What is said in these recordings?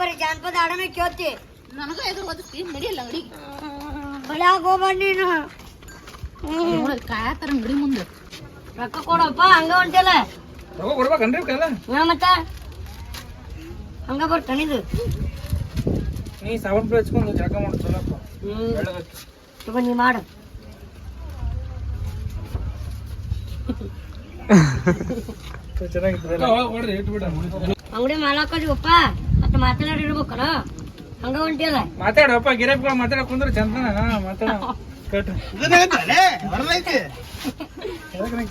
ಬರೀ ಜಾನಪದ ಹಾಡನ ಕೇಳ್ತಿ. ನನಗ ಎದುರು ಓದಿಸ್ತಿ ನಡಿಯಲ್ಲ ಅಂಗಡಿಗೆ ಬಳ್ಯಾಗ ಹೋಗ್ಬಾರ್ದು ನೀನು. ನೋಡೋದು ಕಾಯತಾರ ಮಡಿ ಮುಂದೆ. ರೊಕ್ಕ ಕೊಡಪ್ಪ ಹಂಗ ಹೊಂಟಿಲ್ಲ. ರೊಕ್ಕ ಕೊಡ್ಬೇಕನ್ರಿ ಕಲ್ಲ ಹಾ ಮತ್ತ? ಹಂಗ ಬರ್ತಾನಿದು ನೀ ಸಾವನ್ ಪುಡಿ ಹಚ್ಕೊಂಡು ಜಳಕ ಮಾಡಿ ಚಲೋಪ್ಪ. ತಗೋ ನೀ ಮಾಡು. ಬಿಡ ಅಂಗಡಿ ಮಾಲಾಕದಿವಪ್ಪ ಮತ್ತ ಮಾತಾಡಿರ್ಬೇಕಲ್ಲ ಹಂಗ ಹೊಂಟಿಲ್ಲ ಮಾತಾಡಪ್ಪ ಮಾತಾಡ ಕುಂದ್ರೆ ಚಂದನ ಮಾತಾಡ. ಕಟ್ರಿ ಎದಕ್ಕೆ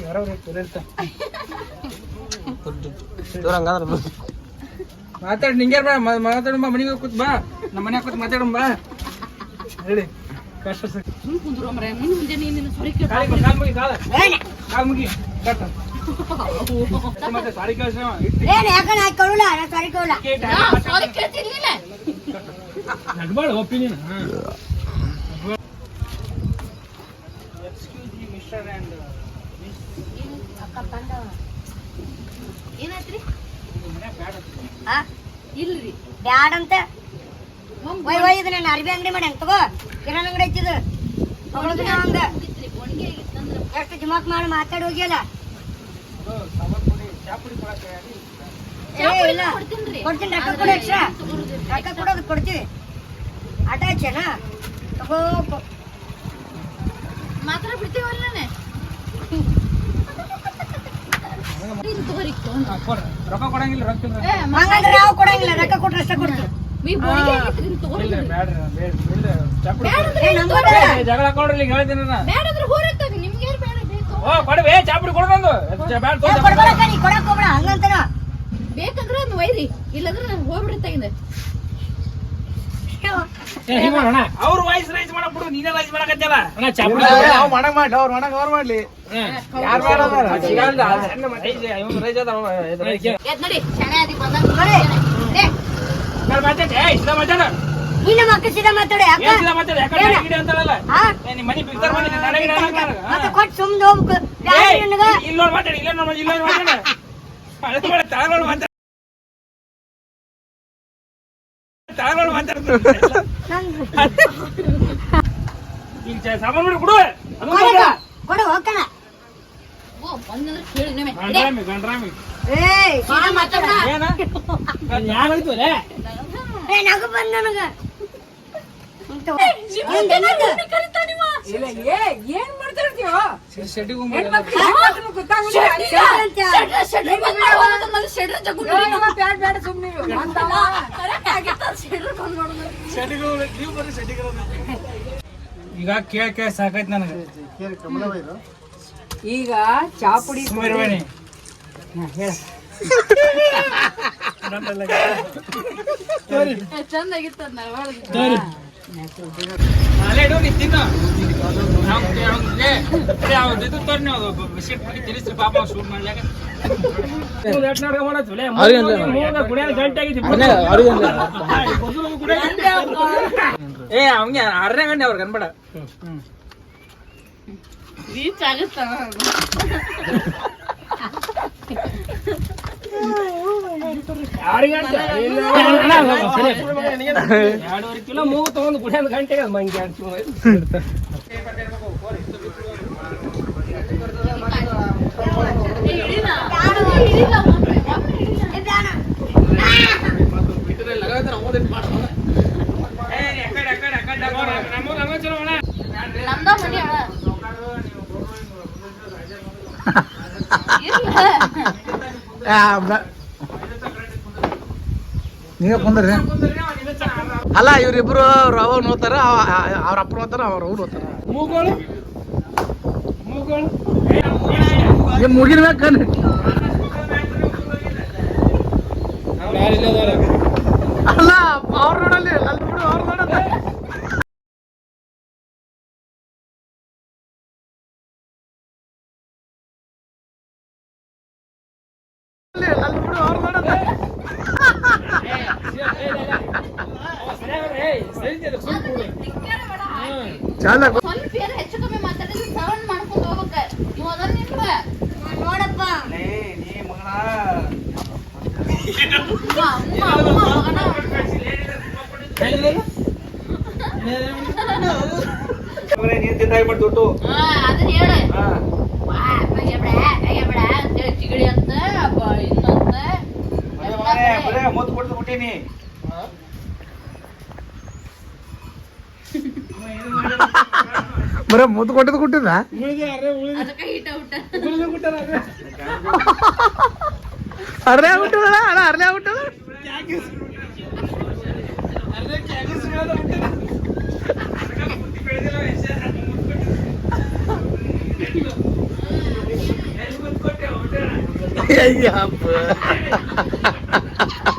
ಹೊರಗೆ ಚಲೋ ಇರ್ತ ಮಾತಾಡಿ ನಿಂಗೆ ಬಾ ಮಾತಾಡು ಬಾ ಮನೆಗೆ ಕೂತ್ ಬಾ. ನಮ್ಮ ಮನ್ಯಾಗ ಕೂತ್ ಮಾತಾಡಂ ಬಾ. ಹೇಳಿ ಕಷ್ಟ ಸರಿ. ಸುಮ್ ಕುಂದ್ರು ಮರ ಮುಂದೆ ನೀನು ಸುರಿ ಕಾಲ್ ಮುಗಿ, ಕಾಲ್. ಮುಗಿ ಕಟ್ಟ ಮತ್ತೆ ಸಾರಿ ಕಳ್ಸ ಏನ್ ಯಾಕಂದ್ರೆ ಹಾಕಿ ಕೊಡಲ್ಲ? ನಾ ಸಾರಿ ಕೊಡಲ್ಲ. ಸಾರಿ ಕೇಳ್ತಿರ್ಲಿಲ್ಲ ನಡ್ಬಾಳ ಒಪ್ಪಿ ನೀನು ಎಕ್ಸ್ಕ್ಯೂಸ್ ಮಿ ಮಿಸ್ಟರ್ ಆ್ಯಂಡ್ ಏನಾಯ್ತ್ರಿ ಹಾ ಇಲ್ರಿ ಒಯ್ ಒಯ್ ಇದು ನಾನು ಅರ್ಬಿ ಅಂಗಡಿ ಮಾಡಿ ತಗೋ. ಕಿರಾಣ ಅಂಗಡಿ ಹಂಗ. ಆಗಿತ್ತಂದ್ರ ಎಷ್ಟು ಜಮಾಕ್ ಮಾಡಿ ಮಾತಾಡಿ ಹೋಗಿಯಲ್ಲ. ಏ ಇಲ್ಲ. ಕೊಡ್ತೀನ್ರಿ. ಕೊಡ್ತೀನಿ ರೊಕ್ಕ ಕೊಡು ಎಕ್ಸ್ಟ್ರಾ. ರೊಕ್ಕ ಕೊಡೋದು ಕೊಡ್ತೀವಿ ಆಟ ಹಚ್ಚೇನ ತಗೋ ಕೊ- ಮಾತ್ರ ಬಿಡ್ತೀವಲ್ಲ ತಗೋರಿ ರೊಕ್ಕ ಕೊಡಂಗಿಲ್ಲ ರೊಕ್ಕ ಹಂಗಂದ್ರೆ ನಾವು ಕೊಡಂಗಿಲ್ಲ ರೊಕ್ಕ ಕೊಟ್ರೆ ಅಷ್ಟೇ ಕೊಡ್ತೀವಿ. ಜಗಳ ಹಾಕೊಂಡ್ರಿ ಹೇಳ್ತೀನಿ ಓ ಕೊಡವೆ ಚಾಪುಡಿ ಕೊಡೋದು ನೀ ಕೊಡಕ್ ಹೋಗ್ಬೇಡ ಹಂಗಂತನ. ಬೇಕಂದ್ರೆ ಒಂದು ಒಯ್ರಿ ಇಲ್ಲಂದ್ರೆ ನಾನು ಹೋಗ್ಬಿಡ್ರಿ ತೆಗಿಂದ. ಅವ್ರ ವಾಯ್ಸ್ ರೈಸ್ ಮಾಡಕ್ ಬಿಡು ನೀನೇ ರೈಸ್ ಮಾಡಕತ್ತಲ್ಲ ಅಣ್ಣ ಚಾಪುಡಿ ನಾವ್ ಮಾಡ್ಲಿ ಅವ್ರ ಮಾಡಂಗ್ ಅವ್ರ ಮಾಡ್ಲಿ. ಯಾರ್ ಮಾಡೋದಾರ? ಎದ್ ನೋಡಿ ಅದಿ ಬಂದಂಗ ನೋಡಿ. ನೀನು ಮಾತಾಡು ಯಾಕ ಸೀದಾ ಮಾತಾಡು? ಯಾಕಡೆ ಏನ? ನಡಗಿಡಿ ಅಂತಾರಲ್ಲ? ಹಾ? ಏ, ನಿಮ್ ಮನೆ ಬಿಗ್ತಾರ್ ಮನೆ, ನಿನ್ ನಡಗಿಡಿ ಅನ್ನಂಗಾರ? ಹಾ. ಮತ್ತೆ ಕೊಟ್ಟು ಸುಮ್ನೆ ಹೋಗ್ಬೇಕು ಏ, ಯಾರು ನಿನಗ ಇಲ್ಲಿ ನೋಡ್ ಮಾತಾಡಿ, ಇಲ್ಲಿ ನೋಡ್ ಮಾತಾಡಿ, ಇಲ್ಲಿ ನೋಡ್ ಮಾತಾಡು. ಅಳ್ದ್ ಬೇಡ, ತಾಳ್ ನೋಡ್ ಮಾತಾಡು. ತಾಳ್ ನೋಡ್ ಮಾತಾಡು. ಈಗ ಚ- ಸಾಮಾನ್ ಬಿಡು, ಕೊಡು. ಅದು ಕೊಡು ಕೊಡು. ಕೊಡು ಹೋಗ್ತಾನ ಓ ಬಂದಂದ್ರೆ ಕೇಳಿ ನೀವೇ ಗಂಡ್ರಾಮಿ, ಗಂಡ್ರಾಮಿ. ಏಯ್ ಸೀದಾ ಮಾತಾಡ ಏನ? ಅದ್ ಯಾವಾಯ್ತು ಲೇ? ಏ ನಗು ಬಂದ ನನಗ ಸಿಡಿಗ್ ಹೋಗ್ಬಿಡು. ಈಗ ಕೇಳ ಕೇಳ ಸಾಕೈತ್ ನನಗೆ. ಈಗ ಚಾಪುಡಿ ಚಂದಾಗಿತ್ತು ಏ ಅವ್ನಿಗೆ ಆರನೇ ಗಂಟೆ ಅವ್ರಿಗೆ ಅನ್ಬೇಡ ರೀಚ್ ಆಗುತ್ತ ಯಾರಿಗೆ ಗಂಟೆ? ಇಲ್ಲ, ಅಣ್ಣ, ಅಣ್ಣ, ಸರಿ. ಎರಡೂವರೆ ಕಿಲೋ ಮೂಗು ತಗೊಂಡು ಕುಡಿಯೋದ್ ಗಂಟೆಗೆ ಅದು ಮಂಗೆ ಎರಡು ಕಿಲೋ ಇರುತ್ತೆ. ಏ, ಆ ಕಡೆ, ಆ ಕಡೆ, ಆ ಕಡೆ ನಮ್ಮವ್ರು, ನಮ್ಮವ್ರು ಹಂಗ ಚಲೋ ಅಣ್ಣ. ನಮ್ದ ಮನಿ ಅಣ್ಣ ಇಲ್ಲ ನೀವೇ ಕುಂದ್ರಿ. ಅಲ್ಲ ಇವ್ರಿಬ್ರು ಅವ ನೋಡ್ತಾರ ಅವ್ರ ಅಪ್ಪ ನೋತಾರ ಅವ್ರ ಅವ್ರು ಮೂಗೋಳು? ಏನ್ ಮುಗಿನ ಅಲ್ಲ ಅವ್ರ ನೋಡಲ್ಲಿ ಅಲ್ಲಿ ಬಿಡು ಅವ್ರ ನೋಡಲ್ಲ. ಅಲ್ಲಿ ಬಿಡು ಅವ್ರ ನೋಡಲ್ಲ. ಹೆಚ್ಚು ಕಮ್ಮಿ ಮಾತಾಡಿದ್ರೆ ಸೌಂಡ್ ಮಾಡ್ಕೊಂಡು ಅದನ್ನ ಮೊದ್ದು ಕೊಡ್ದು ಬಿಟ್ಟೀನಿ ಬರೇ ಮುದ್ದು ಕೊಟ್ಟಿದ್ದು ಕೊಟ್ಟಿದ್ದ ಅದಕ್ಕೆ ಹಿಟ ಊಟ ಅರ್ಲೆ ಆಗ್ಬಿಟ್ಟದ ಅಣ್ಣ ಅರ್ಲೆ ಆಗ್ಬಿಟ್ಟದ ಅಯ್ಯಪ್ಪ ಏ ಮನೆ ದೂರ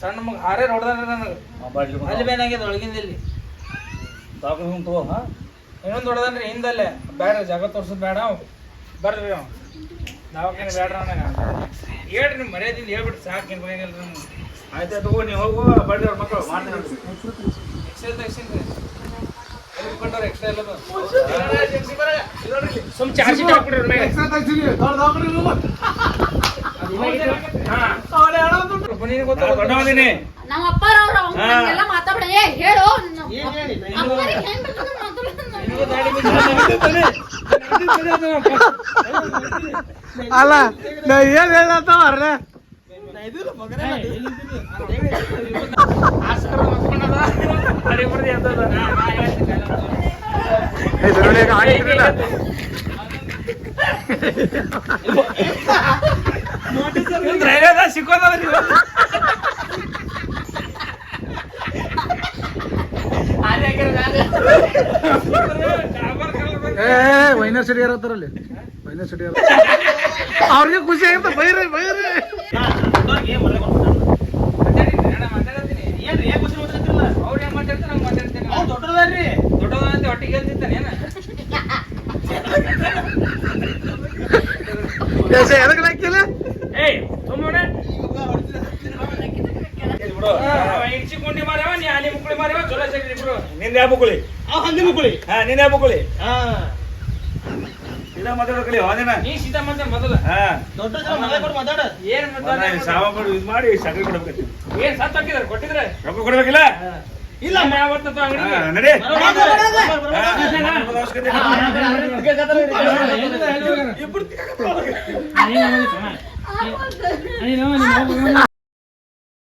ಸಣ್ಣ ಮಗ ಹಾರೇ ನೋಡ್ದಾರ ನನಗೆ ಅಲ್ಲಿ ಬೇನಾಗ್ಯದ ಒಳಗಿಂದ ಇಲ್ಲಿ ಇನ್ನೊಂದು ಹೊಡೆದನ್ರಿ ಹಿಂದಲ್ಲೇ ಬೇಡ ಜಾಗ ತೋರ್ಸೋದು ಬೇಡ ಬರ್ರಿ ಅವ್ ದವಾಖಾನೆ ಬೇಡ್ರ ನನಗೆ ಹೇಳ್ರಿ ನಿಮ್ಮ ಮರ್ಯಾದಿಂದ ಹೇಳ್ಬಿಟ್ಟು ಸಾಕು ಏನು ಬೇಕಾಗಿಲ್ಲ ನಮ್ಗೆ ಆಯ್ತಾ ತಗೋ ನೀವು ಹೋಗು ಬಡ್ಡಿ ಅವ್ರ ಮಕ್ಕಳು ಮಾಡ್ತೀನಿ. ತೆಗ್ಸಿನ್ರಿ ಎಲ್ಲಿ ಕೊಟ್ಟವ್ರು ಎಕ್ಸ್ಟ್ರಾ ಎಲ್ಲ ಸುಮ್ ಚಾರ್ಜ್ ಹಾಕ್ಬಿಡ್ರಿ ನಮ್ಮ. ಎಲ್ಲ ಮಾತಾಡ ಹೇಳು. ಅಲ್ಲ ನಾ ಏನ್ ಹೇಳತ್ತಾವ ಆಸ್ಕರ್ ಮಸ್ಕೊಂಡದ ಅರೆ ಬರ್ದಿ ಅಂತದ ಸಿಕ್ಕೋದದ ನೀವು. ಏ ವೈನರ್ ಸಿಟಿ ಇರತ್ತಾರಲ್ಲಿ ವೈನರ್ ಸಿಟಿ ಅವ್ರಿಗೆ ಖುಷಿ ಆಗಿರ್ತ ಬೈರಿ ಬೈರಿ ಮಾತಾಡಿದ್ರಿ, ಅಣ್ಣ ಮಾತಾಡತ್ತೀನಿ. ಅವ್ರು ಏನ್ ಮಾತಾಡ್ತಾರೆ ಹಂಗ್ ಮಾತಾಡ್ತೀನಿ. ದೊಡ್ಡದಾದಂತೆ ಹೊಟ್ಟಿಗೆ ಹೇಳ್ತಿರ್ತಾನೆ ಏನ? ಎದಕ್ಕೆ ಹಾಕಿಲ್ಲ ಏಯ್, ಸುಮ್ಮನೆ. ಅವ ಇಡ್ಸಿ ಗುಂಡಿ ಮಾರ್ಯಾವ, ನೀ ಆಲಿ ಮುಕ್ಕಳಿ ಮಾರ್ಯಾವ, ಚಲೋ ಸೇರಿ ಇಬ್ರು. ನಿಂದ ಯಾವ ಬುಕ್ಕಳಿ ಹಾ ನಿಂದ ಯಾವ ಬುಕ್ಕಳಿ ಇಲ್ಲ ಮಾತಾಡೋಕಲಿ ಹೋದೇನ ನೀ ಸೀದಾ ಮಾತಾಡ್ ಮೊದಲು. ಹಾ. ಏನ್ ಮಾತಾಡ ಒಂದ್ ಸಾವ ಮಾಡಿ ಇದು ಮಾಡಿ ಸಗಣಿ ಕೊಡ್ಬೇಕು ಏನ್ ಸತ್ತು ಹಾಕಿದಾರೆ, ಕೊಟ್ಟಿದ್ರೆ? ರೊಕ್ಕ ಕೊಡ್ಬೇಕಿಲ್ಲ? ಇಲ್ಲ ನಾ ಯಾವತ್ತೂ ಹಾ ಅಂಗಡಿಗೆ. ನಡಿ ಹಾ, ಬರೋದು. ನಮ್ಮದು ಅವಶ್ಯಕತೆ ಇಲ್ಲ. ಆಗೋದು.